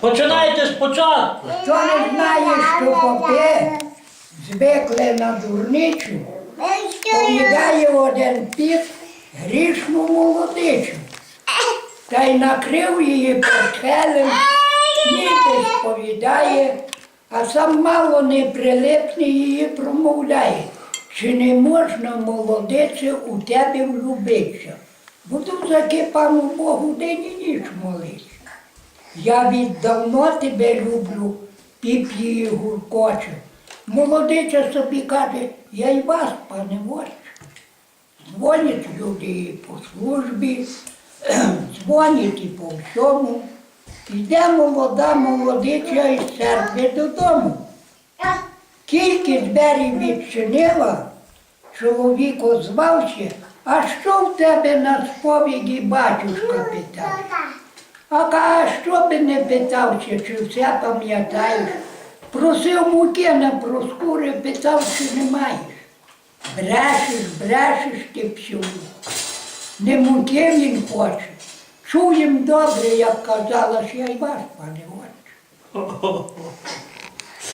Починайте спочатку. Хто не знає, що попи звикли на дурничу, повідає один піт грішну молодичу. Та й накрив її портфелем, ніби сповідає, а сам мало не прилипне її промовляє. Чи не можна, молодице, у тебе влюбитися? Буду заки пану Богу день і ніч молитися. Я віддавно тебе люблю, піп її гуркоче. Молодиця собі каже, я й вас, пане вождь. Дзвонять люди і по службі, дзвонять і по всьому. Йде молода молодиця із церкви додому. Тільки двері відчинила, чоловік озвався, а що в тебе на сповіді батюшка питав? А каже, що би не питався, чи все пам'ятаєш? Просив муки на проскури, питав, чи не маєш. Брешеш, брешеш ти псю. Не муки він хоче. Чуєм добре, як казала, що я й ваш, пане отче.